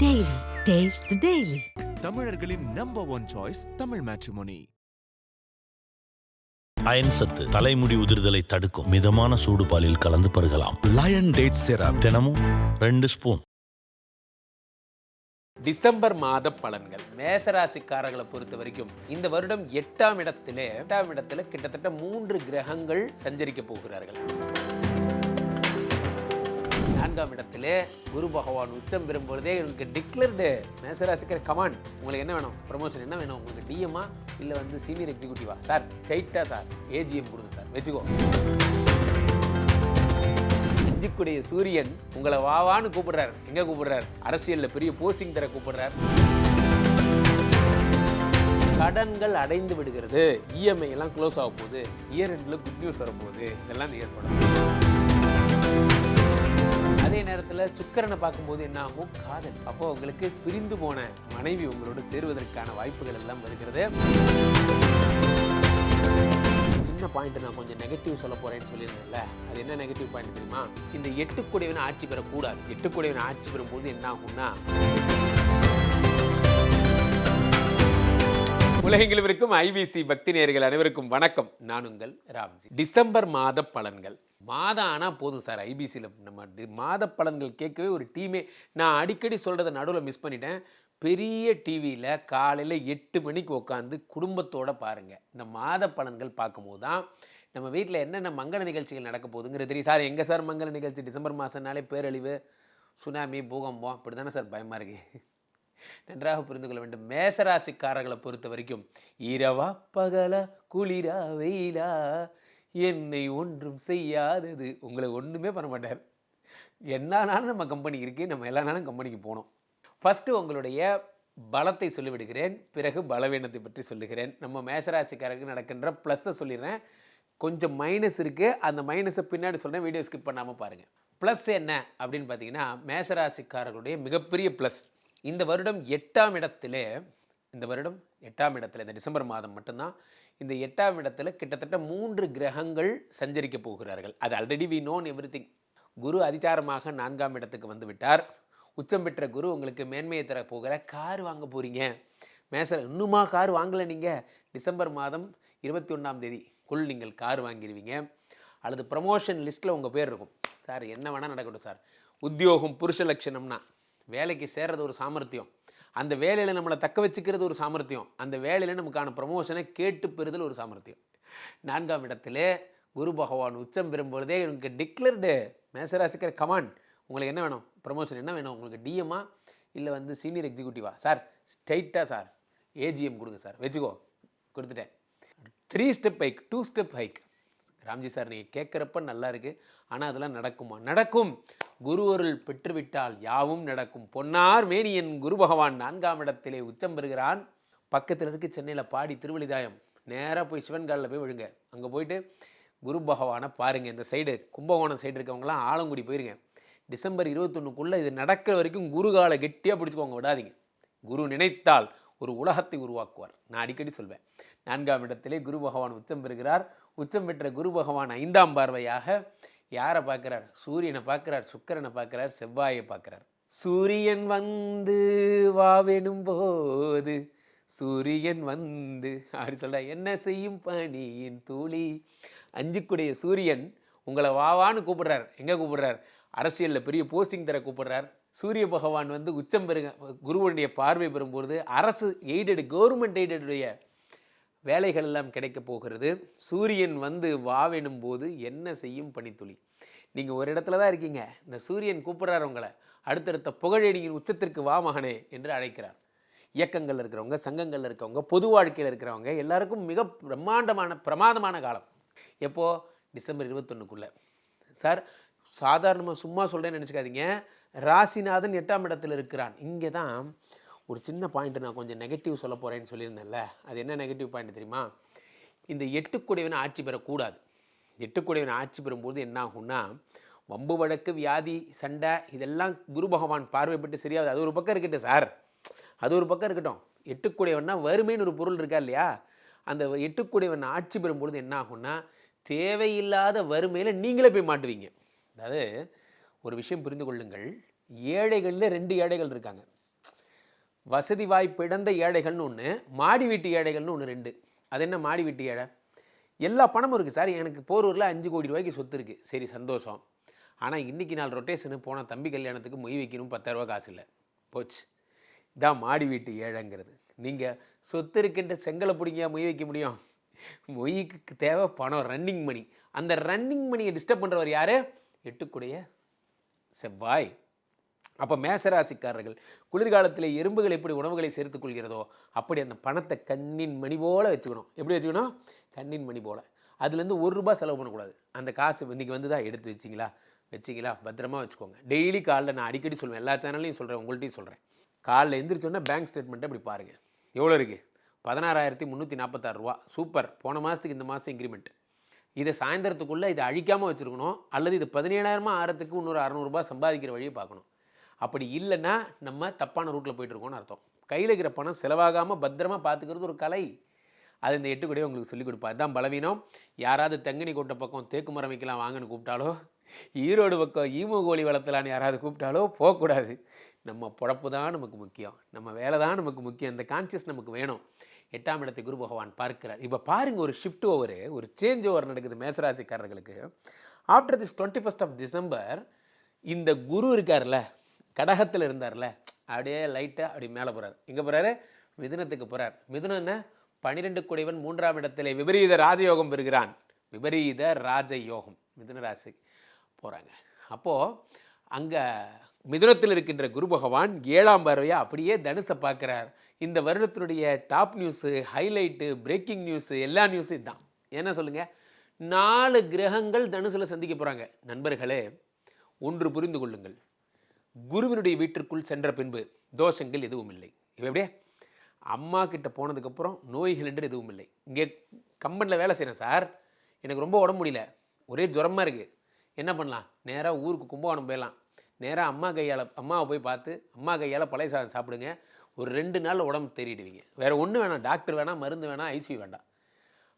Daily. Taste the Daily. தமிழர்களின் number one choice Tamil matrimony iron சத்து தலைமுடி உதிர்தலை தடுக்கும் மிதமான சூடு பாலில் கலந்து பருகலாம். லயன் டேட் சிரப் தினமும் ரெண்டு ஸ்பூன். டிசம்பர் மாத பலன்கள். மேசராசிக்காரர்களை பொறுத்த வரைக்கும் இந்த வருடம் எட்டாம் இடத்திலே எட்டாம் இடத்துல கிட்டத்தட்ட மூன்று கிரகங்கள் சஞ்சரிக்க போகிறார்கள். நான்காம் இடத்திலே குரு பகவான் உச்சம் பெறும்பொழுதே உங்களுக்கு டிக்ளர்டு மேசராசிக்கிற கமாண்ட் உங்களுக்கு என்ன வேணும்? ப்ரமோஷன் என்ன வேணும்? உங்களுக்கு டிஎம்மா இல்லை வந்து சீனியர் எக்ஸிக்யூட்டிவா சார் ஸ்ட்ரைட்டா சார் ஏஜிஎம் கொடுங்க சார் வச்சுக்கோ. அஞ்சுக்குடைய சூரியன் உங்களை வாவான்னு கூப்பிடுறார். எங்க கூப்பிடுறார்? அரசியலில் பெரிய போஸ்டிங் தர கூப்பிடுறார். கடன்கள் அடைந்து விடுகிறது. இஎம்ஐ எல்லாம் க்ளோஸ் ஆக போகுது. இயர் எண்டில் குட் நியூஸ் வரப்போகுது. இதெல்லாம் ஏற்படும் அதே நேரத்தில் சுக்கரனை பார்க்கும்போது என்ன ஆகும்? காதல். அப்போ உங்களுக்கு பிரிந்து போன மனைவி உங்களோட சேருவதற்கான வாய்ப்புகள் எல்லாம் வருகிறது. சின்ன பாயிண்ட் நான் கொஞ்சம் நெகட்டிவ் சொல்ல போறேன்னு சொல்லியிருந்தேன்ல. அது என்ன நெகட்டிவ் பாயிண்ட் தெரியுமா? இந்த எட்டு கூடையவன் ஆட்சி பெறக்கூடாது. எட்டு கூடையவன் ஆட்சி பெறும்போது என்ன ஆகும்னா உலகெங்கிலும் இருக்கும் ஐபிசி பக்தி நேர்கள் அனைவருக்கும் வணக்கம். நான் உங்கள் ராம்ஜி. டிசம்பர் மாத பலன்கள். மாதம் ஆனால் போதும் சார் ஐபிசியில் நம்ம மாத பலன்கள் கேட்கவே ஒரு டீமே. நான் அடிக்கடி சொல்கிறத நடுவில் மிஸ் பண்ணிட்டேன். பெரிய டிவியில் காலையில் எட்டு மணிக்கு உட்காந்து குடும்பத்தோடு பாருங்கள் இந்த மாத பலன்கள் பார்க்கும்போது தான் நம்ம வீட்டில் என்னென்ன மங்கள நிகழ்ச்சிகள் நடக்க போகுதுங்கிறது தெரியும். சார் எங்கே சார் மங்கள நிகழ்ச்சி? டிசம்பர் மாதம்னாலே பேரழிவு சுனாமி பூகம்பம் இப்படி தானே சார் பயமாக இருக்குது நன்றாக புரிந்து கொள்ள வேண்டும். மேசராசிக்காரர்களை பொறுத்த வரைக்கும் இரவா பகலா குளிரா வெயிலா என்னை ஒன்றும் செய்யாதது. உங்களை ஒன்றுமே பண்ண மாட்டார். என்ன நாளும் நம்ம கம்பெனி இருக்குது நம்ம எல்லா நாளும் கம்பெனிக்கு போனோம் ஃபஸ்ட்டு உங்களுடைய பலத்தை சொல்லிவிடுகிறேன். பிறகு பலவீனத்தை பற்றி சொல்லுகிறேன். நம்ம மேசராசிக்காரருக்கு நடக்கின்ற ப்ளஸ்ஸை சொல்லிடுறேன். கொஞ்சம் மைனஸ் இருக்குது அந்த மைனஸை பின்னாடி சொல்கிறேன் வீடியோ ஸ்கிப் பண்ணாமல் பாருங்கள் ப்ளஸ் என்ன? அப்படின்னு பார்த்தீங்கன்னா மேசராசிக்காரர்களுடைய மிகப்பெரிய ப்ளஸ் இந்த வருடம் எட்டாம் இடத்திலே இந்த வருடம் எட்டாம் இடத்துல இந்த டிசம்பர் மாதம் மட்டும்தான் இந்த எட்டாம் இடத்துல கிட்டத்தட்ட மூன்று கிரகங்கள் சஞ்சரிக்க போகிறார்கள். அது already we known every Guru அதிச்சாரமாக நான்காம் இடத்துக்கு வந்து விட்டார். உச்சம் பெற்ற குரு உங்களுக்கு மேன்மையை தர போகிற கார் வாங்க போகிறீங்க மேசர் இன்னுமா கார் வாங்கலை நீங்கள் டிசம்பர் மாதம் இருபத்தி ஒன்றாம் தேதிக்குள் நீங்கள் கார் வாங்கிடுவீங்க அல்லது ப்ரமோஷன் லிஸ்ட்டில் உங்கள் பேர் இருக்கும். சார் என்ன வேணால் நடக்கட்டும் சார். உத்தியோகம் புருஷ லட்சணம்னா வேலைக்கு சேர்றது ஒரு சாமர்த்தியம். அந்த வேலையில் நம்மளை தக்க வச்சுக்கிறது ஒரு சாமர்த்தியம். அந்த வேலையில் நமக்கான ப்ரமோஷனை கேட்டு பெறுதல் ஒரு சாமர்த்தியம். நான்காம் இடத்துல குரு பகவான் உச்சம் பெறும்பொழுதே எனக்கு டிக்ளர்டு மேசராசிக்கிற கமாண்ட் உங்களுக்கு என்ன வேணும்? ப்ரமோஷன் என்ன வேணும்? உங்களுக்கு டிஎம்மா இல்லை வந்து சீனியர் எக்ஸிக்யூட்டிவா சார் ஸ்ட்ரைட்டாக சார். ஏஜிஎம் கொடுங்க சார். வச்சுக்கோ. கொடுத்துட்டேன். Three step hike two step hike Ramji sir நீங்கள் கேட்குறப்ப நல்லா இருக்கு. ஆனால் அதெல்லாம் நடக்குமா? நடக்கும். குரு அருள் பெற்றுவிட்டால் யாவும் நடக்கும். பொன்னார் மேனியன் குரு பகவான் நான்காம் இடத்திலே உச்சம் பெறுகிறான். பக்கத்தில் இருக்கு சென்னையில் பாடி திருவள்ளிதாயம். நேராக போய் சிவன்காலில் போய் விழுங்க அங்கே போயிட்டு குரு பகவானை பாருங்கள் இந்த சைடு கும்பகோணம் சைடு இருக்கவங்களாம் ஆலங்குடி போயிருங்க டிசம்பர் இருபத்தொன்னுக்குள்ளே இது நடக்கிற வரைக்கும் குரு காலை கெட்டியாக பிடிச்சிக்கோங்க விடாதீங்க. குரு நினைத்தால் ஒரு உலகத்தை உருவாக்குவார். நான் அடிக்கடி சொல்வேன். நான்காம் இடத்திலே குரு பகவான் உச்சம் பெறுகிறார். உச்சம் பெற்ற குரு பகவான் ஐந்தாம் பார்வையாக யாரை பார்க்குறார்? சூரியனை பார்க்குறார் சுக்கரனை பார்க்குறார் செவ்வாயை பார்க்குறார். சூரியன் வந்து வாவெனும் போது சூரியன் வந்து அப்படி சொல்ற என்ன செய்யும் பணியின் தூளி? அஞ்சுக்குடைய சூரியன் உங்களை வாவான்னு கூப்பிடுறார். எங்கே கூப்பிடுறார்? அரசியலில் பெரிய போஸ்டிங் தர கூப்பிடுறார். சூரிய பகவான் வந்து உச்சம் பெறுங்க குருவனுடைய பார்வை பெறும்பொழுது அரசு எய்டட் கவர்மெண்ட் எய்டடுடைய வேலைகள் எல்லாம் கிடைக்கப் போகிறது. சூரியன் வந்து வாவெனும் போது என்ன செய்யும் பனித்துளி. நீங்கள் ஒரு இடத்துல தான் இருக்கீங்க. இந்த சூரியன் கூப்பிட்றாரு உங்களை. அடுத்தடுத்த புகழேடியின் உச்சத்திற்கு வா மகனே என்று அழைக்கிறார். இயக்கங்கள் இருக்கிறவங்க சங்கங்கள் இருக்கிறவங்க பொது வாழ்க்கையில் இருக்கிறவங்க எல்லாருக்கும் மிக பிரம்மாண்டமான பிரமாதமான காலம். எப்போது டிசம்பர் இருபத்தொன்னுக்குள்ளே. சார் சாதாரணமாக சும்மா சொல்கிறேன்னு நினச்சிக்காதீங்க. ராசிநாதன் எட்டாம் இடத்தில் இருக்கிறான். இங்கே தான் ஒரு சின்ன பாயிண்ட் நான் கொஞ்சம் நெகட்டிவ் சொல்ல போகிறேன்னு சொல்லியிருந்தேன்ல அது என்ன நெகட்டிவ் பாயிண்ட் தெரியுமா? இந்த எட்டுக்குடையவன் ஆட்சி பெறக்கூடாது. எட்டுக்குடையவன் ஆட்சி பெறும்போது என்ன ஆகும்னா வம்பு வழக்கு வியாதி சண்டை இதெல்லாம் குரு பகவான் பார்வைப்பட்டு சரியாகுது. அது ஒரு பக்கம் இருக்கட்டும் சார் அது ஒரு பக்கம் இருக்கட்டும். எட்டுக்குடையவன்னா வறுமைன்னு ஒரு பொருள் இருக்கா இல்லையா? அந்த எட்டுக்குடையவன் ஆட்சி பெறும்பொழுது என்ன ஆகும்னா தேவையில்லாத வறுமையில் நீங்களே போய் மாட்டுவீங்க. அதாவது ஒரு விஷயம் புரிந்து கொள்ளுங்கள். ஏழைகளில் ரெண்டு ஏழைகள் இருக்காங்க. வசதி வாய்ப்பிழந்த ஏழைகள்னு ஒன்று மாடி வீட்டு ஏழைகள்னு ஒன்று ரெண்டு. அது என்ன மாடி வீட்டு ஏழை? எல்லா பணமும் இருக்குது சார். எனக்கு போரூரில் அஞ்சு கோடி ரூபாய்க்கு சொத்து இருக்குது சரி சந்தோஷம். ஆனால் இன்றைக்கி நாள் ரொட்டேஷனு போன தம்பி கல்யாணத்துக்கு மொய் வைக்கணும் பத்தாயிரரூபா காசு இல்லை. போச்சு. இதான் மாடி வீட்டு ஏழைங்கிறது. நீங்கள் சொத்து இருக்கின்ற செங்கலை பிடிங்க மொய் வைக்க முடியும். மொய்க்கு தேவை பணம் ரன்னிங் மணி அந்த ரன்னிங் மணியை டிஸ்டர்ப் பண்ணுறவர் யார்? எட்டுக்குடைய செவ்வாய். அப்போ மேசராசிக்காரர்கள் குளிர்காலத்தில் எறும்புகள் எப்படி உணவுகளை சேர்த்துக்கொள்கிறதோ அப்படி அந்த பணத்தை கண்ணின் மணி போல் வச்சுக்கணும். எப்படி வச்சுக்கணும்? கண்ணின் மணி போல். அதுலேருந்து ஒரு ரூபா செலவு பண்ணக்கூடாது. அந்த காசு இன்றைக்கி வந்து தான் எடுத்து வச்சிங்களா? வச்சிங்களா? பத்திரமா வச்சுக்கோங்க. டெய்லி காலைல நான் அடிக்கடி சொல்லுவேன் எல்லா சேனல்லையும் சொல்கிறேன் உங்கள்கிட்டையும் சொல்கிறேன் காலைல எந்திரிச்சோன்னா பேங்க் ஸ்டேட்மெண்ட்டை இப்படி பாருங்கள் எவ்வளோ இருக்குது பதினாறாயிரத்தி முந்நூற்றி நாற்பத்தாறு ரூபா. சூப்பர். போன மாதத்துக்கு இந்த மாதம் இன்க்ரிமெண்ட் இதை சாயந்தரத்துக்குள்ளே இதை அழிக்காமல் வச்சுருக்கணும். அல்லது இது பதினேழாயிரமா ஆறத்துக்கு இன்னொரு அறநூறுபா சம்பாதிக்கிற வழியை பார்க்கணும். அப்படி இல்லைன்னா நம்ம தப்பான ரூட்டில் போயிட்டுருக்கோம்னு அர்த்தம். கையில் இருக்கிற பணம் செலவாகாமல் பத்திரமா பார்த்துக்கிறது ஒரு கலை. அது இந்த எட்டு கூடயே உங்களுக்கு சொல்லிக் கொடுப்பா. அதுதான் பலவீனம். யாராவது தெங்கனி கோட்டை பக்கம் தேக்கு மரம் வைக்கலாம் வாங்கன்னு கூப்பிட்டாலோ ஈரோடு பக்கம் ஈமு கோழி வளர்த்தலான்னு யாராவது கூப்பிட்டாலோ போகக்கூடாது. நம்ம பொழப்பு தான் நமக்கு முக்கியம். நம்ம வேலை தான் நமக்கு முக்கியம். இந்த கான்சியஸ் நமக்கு வேணும். எட்டாம் இடத்தை குரு பகவான் பார்க்கிறார். இப்போ பாருங்கள் ஒரு ஷிஃப்ட் ஓவர் ஒரு சேஞ்ச் ஓவர் நடக்குது மேசராசிக்காரர்களுக்கு. After this twenty first of December இந்த குரு இருக்கார்ல. கடகத்தில் இருந்தார்ல அப்படியே லைட்டாக அப்படி மேலே போகிறார் எங்கே போகிறாரு மிதுனத்துக்கு போகிறார் மிதுனம் என்ன? பன்னிரெண்டு குடைவன் மூன்றாம் இடத்திலே விபரீத ராஜயோகம் பெறுகிறான். விபரீத ராஜயோகம். மிதுன ராசி போகிறாங்க அப்போது அங்கே மிதுனத்தில் இருக்கின்ற குரு பகவான் ஏழாம் பார்வையாக அப்படியே தனுசை பார்க்குறார். இந்த வருடத்தினுடைய top news highlight breaking news எல்லா நியூஸும் இதுதான் என்ன சொல்லுங்கள் நாலு கிரகங்கள் தனுசில் சந்திக்க போகிறாங்க நண்பர்களே ஒன்று புரிந்து கொள்ளுங்கள். குருவினுடைய வீட்டிற்குள் சென்ற பின்பு தோஷங்கள் எதுவும் இல்லை. இவ எப்படியே? அம்மா கிட்ட போனதுக்கப்புறம் நோய்கள் என்று எதுவும் இல்லை. இங்கே கம்பெனியில் வேலை செய்கிறேன் சார். எனக்கு ரொம்ப உடம்பு முடியல. ஒரே ஜுரமாக இருக்குது என்ன பண்ணலாம்? நேராக ஊருக்கு கும்பகோணம் போயிடலாம். நேராக அம்மா கையால் அம்மாவை போய் பார்த்து அம்மா கையால் பழைய சாதம் சாப்பிடுங்க. ஒரு ரெண்டு நாள் உடம்பு தேறிடுவீங்க. வேறு ஒன்றும் வேணாம். டாக்டர் வேணாம் மருந்து வேணாம் ஐசியூ வேண்டாம்.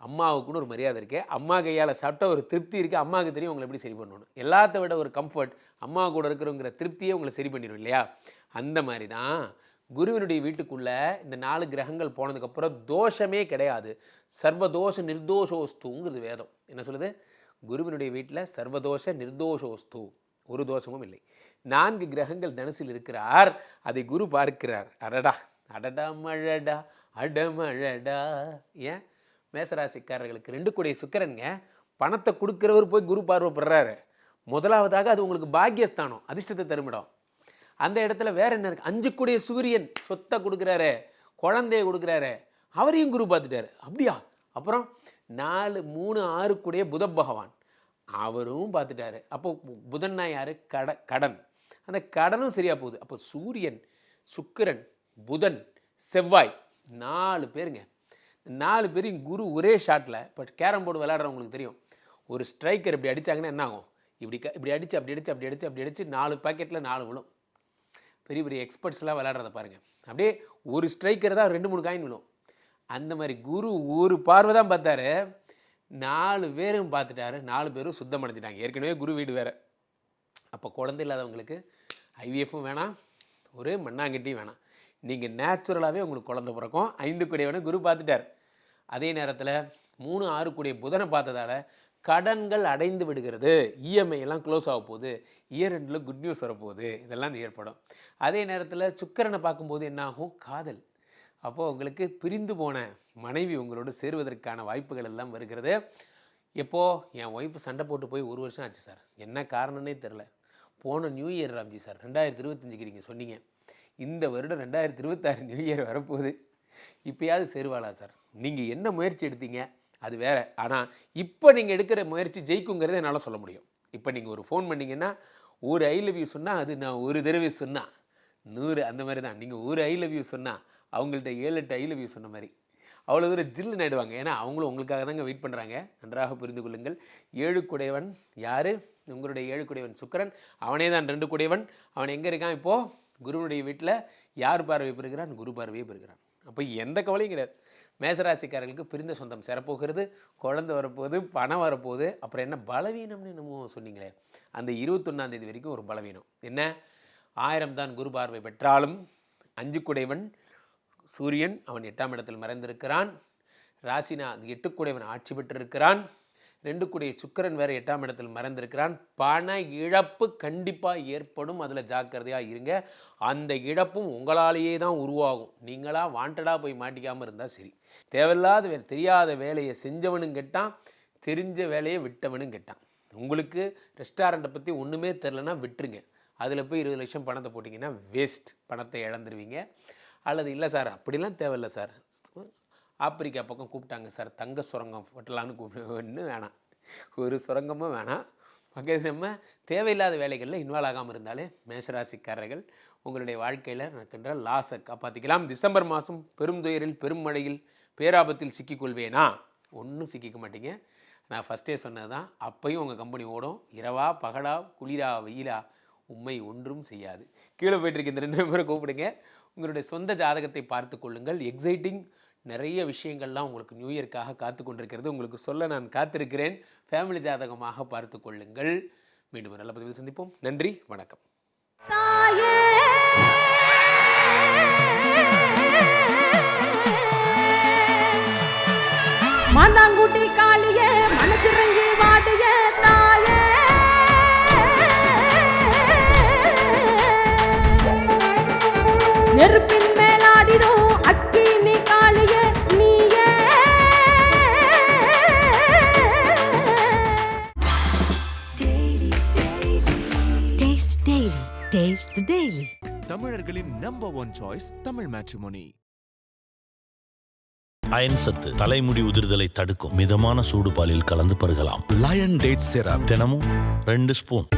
அம்மாவுக்குன்னு ஒரு மரியாதை இருக்குது அம்மா கையால் சாப்பிட்டா ஒரு திருப்தி இருக்குது அம்மாவுக்கு தெரியும் உங்களை எப்படி சரி பண்ணணும் எல்லாத்த விட ஒரு கம்ஃபர்ட் அம்மா கூட இருக்கிறவங்கிற திருப்தியே உங்களை சரி பண்ணிடும் இல்லையா? அந்த மாதிரி தான் குருவினுடைய வீட்டுக்குள்ளே இந்த நாலு கிரகங்கள் போனதுக்கப்புறம் தோஷமே கிடையாது. சர்வதோஷ நிர்தோஷோஸ்துங்கிறது வேதம். என்ன சொல்லுது? குருவினுடைய வீட்டில் சர்வதோஷ நிர்தோஷோஸ்து. ஒரு தோஷமும் இல்லை. நான்கு கிரகங்கள் தனுசில் இருக்கிறார். அதை குரு பார்க்கிறார். அடடா அடடா மழடா அடமழடா. ஏன்? மேசராசிக்காரர்களுக்கு ரெண்டு கூடிய சுக்கரனுங்க பணத்தை கொடுக்குறவர் போய் குரு பார்வைப்படுறாரு. முதலாவதாக அது உங்களுக்கு பாக்கியஸ்தானம் அதிர்ஷ்டத்தை தருமிடம். அந்த இடத்துல வேற என்ன இருக்கு? அஞ்சு கூடிய சூரியன் சொத்தை கொடுக்குறாரு குழந்தைய கொடுக்குறாரு அவரையும் குரு பார்த்துட்டாரு. அப்படியா? அப்புறம் நாலு மூணு ஆறு கூடிய புத பகவான் அவரும் பார்த்துட்டாரு. அப்போ புதன்னா யார்? கட கடன். அந்த கடனும் சரியாக போகுது. அப்போ சூரியன் சுக்கிரன் புதன் செவ்வாய் நாலு பேருங்க. நாலு பேரும் குரு ஒரே ஷாட்டில் இப்போ கேரம் போர்டு விளையாடுறவங்களுக்கு தெரியும். ஒரு ஸ்ட்ரைக்கர் இப்படி அடிச்சாங்கன்னா என்ன ஆகும்? இப்படி க இப்படி அடிச்சு அப்படி அடிச்சு அப்படி அடிச்சு அப்படி அடிச்சு நாலு பாக்கெட்டில் நாலு விழும். பெரிய பெரிய எக்ஸ்பர்ட்ஸ்லாம் விளையாடுறத பாருங்கள் அப்படியே ஒரு ஸ்ட்ரைக்கர் தான் ரெண்டு மூணு காயின் விழும். அந்த மாதிரி குரு ஒரு பார்வை தான் பார்த்தாரு. நாலு பேரும் பார்த்துட்டாரு. நாலு பேரும் சுத்தம் அடைஞ்சிட்டாங்க ஏற்கனவே குரு வீடு வேறு. அப்போ குழந்தை இல்லாதவங்களுக்கு ஐவிஎஃப்பும் வேணாம். ஒரு மண்ணாங்கட்டியும் வேணாம். நீங்கள் நேச்சுரலாகவே உங்களுக்கு குழந்த பிறக்கும். ஐந்து கூடியவனை குரு பார்த்துட்டார். அதே நேரத்தில் மூணு ஆறு கூடிய புதனை பார்த்ததால கடன்கள் அடைந்து விடுகிறது. இஎம்ஐ எல்லாம் க்ளோஸ் ஆக போகுது. இயர் ரெண்டில் குட் நியூஸ் வரப்போகுது. இதெல்லாம் ஏற்படும். அதே நேரத்தில் சுக்கரனை பார்க்கும்போது என்ன ஆகும்? காதல். அப்போது உங்களுக்கு பிரிந்து போன மனைவி உங்களோடு சேருவதற்கான வாய்ப்புகள் எல்லாம் வருகிறது. எப்போது என் ஒய்ஃபு சண்டை போட்டு போய் ஒரு வருஷம் ஆச்சு சார். என்ன காரணம்னே தெரில போன நியூ இயர் ராம்ஜி சார். ரெண்டாயிரத்தி இருபத்தஞ்சுக்கு நீங்கள் சொன்னீங்க. இந்த வருடம் ரெண்டாயிரத்தி இருபத்தாறு நியூ இயர் வரப்போகுது. இப்போயாவது சேருவாளா சார் நீங்கள் என்ன முயற்சி எடுத்தீங்க? அது வேற. ஆனால் இப்போ நீங்கள் எடுக்கிற முயற்சி ஜெயிக்குங்கிறத என்னால் சொல்ல முடியும். இப்போ நீங்கள் ஒரு ஃபோன் பண்ணிங்கன்னா ஒரு ஐ லவ் யூ சொன்னால் அது நான் ஒரு தடவை சொன்னால் நூறு அந்த மாதிரி தான். நீங்கள் ஒரு ஐ லவ் யூ சொன்னால் அவங்கள்ட்ட ஏழு எட்டு ஐ லவ் யூ சொன்ன மாதிரி. அவ்வளோ தூரம் ஜில்லுன்னு ஆயிடுவாங்க ஏன்னா அவங்களும் உங்களுக்காக தாங்க வெயிட் பண்ணுறாங்க நன்றாக புரிந்து கொள்ளுங்கள். ஏழு குடையவன் யார்? உங்களுடைய ஏழு குடையவன் சுக்கரன். அவனே தான் ரெண்டு குடையவன். அவன் எங்கே இருக்கான் இப்போது குருவனுடைய வீட்டில் யார் பார்வை பெறுகிறான்? குரு பார்வையை பெறுகிறான். அப்போ எந்த கவலையும் கிடையாது. மேசராசிக்காரர்களுக்கு பிரிந்த சொந்தம். சேரப்போகிறது குழந்தை வரப்போகுது பணம் வரப்போகுது. அப்புறம் என்ன? பலவீனம்னு என்னமோ சொன்னீங்களே. அந்த இருபத்தொன்னாம் தேதி வரைக்கும் ஒரு பலவீனம். என்ன? ஆயிரம் தான் குரு பார்வை பெற்றாலும் அஞ்சு குடைவன் சூரியன் அவன் எட்டாம் இடத்தில் மறைந்திருக்கிறான். ராசினா அது எட்டு குடைவன் ஆட்சி பெற்றிருக்கிறான். ரெண்டு கூடிய சுக்கிரன் வேறு எட்டாம் இடத்தில் மறைந்திருக்கிறான். பண இழப்பு கண்டிப்பாக ஏற்படும். அதில் ஜாக்கிரதையாக இருங்க. அந்த இழப்பும் உங்களாலேயே தான் உருவாகும். நீங்களாக வாண்டடாக போய் மாட்டிக்காமல் இருந்தால் சரி. தேவையில்லாத வே தெரியாத வேலையை செஞ்சவனும் கெட்டான். தெரிஞ்ச வேலையை விட்டவனும் கெட்டான். உங்களுக்கு ரெஸ்டாரண்ட்டை பற்றி ஒன்றுமே தெரிலனா விட்டுருங்க. அதில் போய் இருபது லட்சம் பணத்தை போட்டிங்கன்னா வேஸ்ட் பணத்தை இழந்துருவீங்க. அல்லது இல்லை சார் அப்படிலாம் தேவையில்லை சார். ஆப்பிரிக்கா பக்கம் கூப்பிட்டாங்க சார் தங்க சுரங்கம் வெட்டலான்னு கூப்பிட்டு வேணாம். ஒரு சுரங்கமும் வேணாம். அங்கே நம்ம தேவையில்லாத வேலைகளில் இன்வால்வ் ஆகாமல் இருந்தாலே மேஷராசிக்காரர்கள் உங்களுடைய வாழ்க்கையில் நடக்கின்ற லாஸை காப்பாற்றிக்கலாம் டிசம்பர் மாதம் பெருந்துயரில் பெருமழையில் பெரும் மழையில் பேராபத்தில் சிக்கிக்கொள்வேனா? ஒன்றும் சிக்கிக்க மாட்டீங்க. நான் ஃபஸ்ட்டே சொன்னது தான் அப்பையும் உங்கள் கம்பெனி ஓடும். இரவா பகடா குளிரா வெயிலா உண்மை ஒன்றும் செய்யாது. கீழே போயிட்டு இருக்க இந்த ரெண்டு பேரை கூப்பிடுங்க. உங்களுடைய சொந்த ஜாதகத்தை பார்த்து கொள்ளுங்கள். எக்ஸைட்டிங் நிறைய விஷயங்கள்லாம் உங்களுக்கு நியூ இயர்க்காக காத்து கொண்டிருக்கிறது. உங்களுக்கு சொல்ல நான் காத்திருக்கிறேன். ஃபேமிலி ஜாதகமாக பார்த்து கொள்ளுங்கள். மீண்டும் ஒரு நல்ல பதிவில் சந்திப்போம். நன்றி வணக்கம். மாந்தாங்குட்டி The Daily. தமிழர்களின் number one choice Tamil matrimony iron சத்து தலைமுடி உதிர்தலை தடுக்கும் மிதமான சூடு பாலில் கலந்து பருகலாம். லயன் டேட் சிரப் தினமும் ரெண்டு ஸ்பூன்.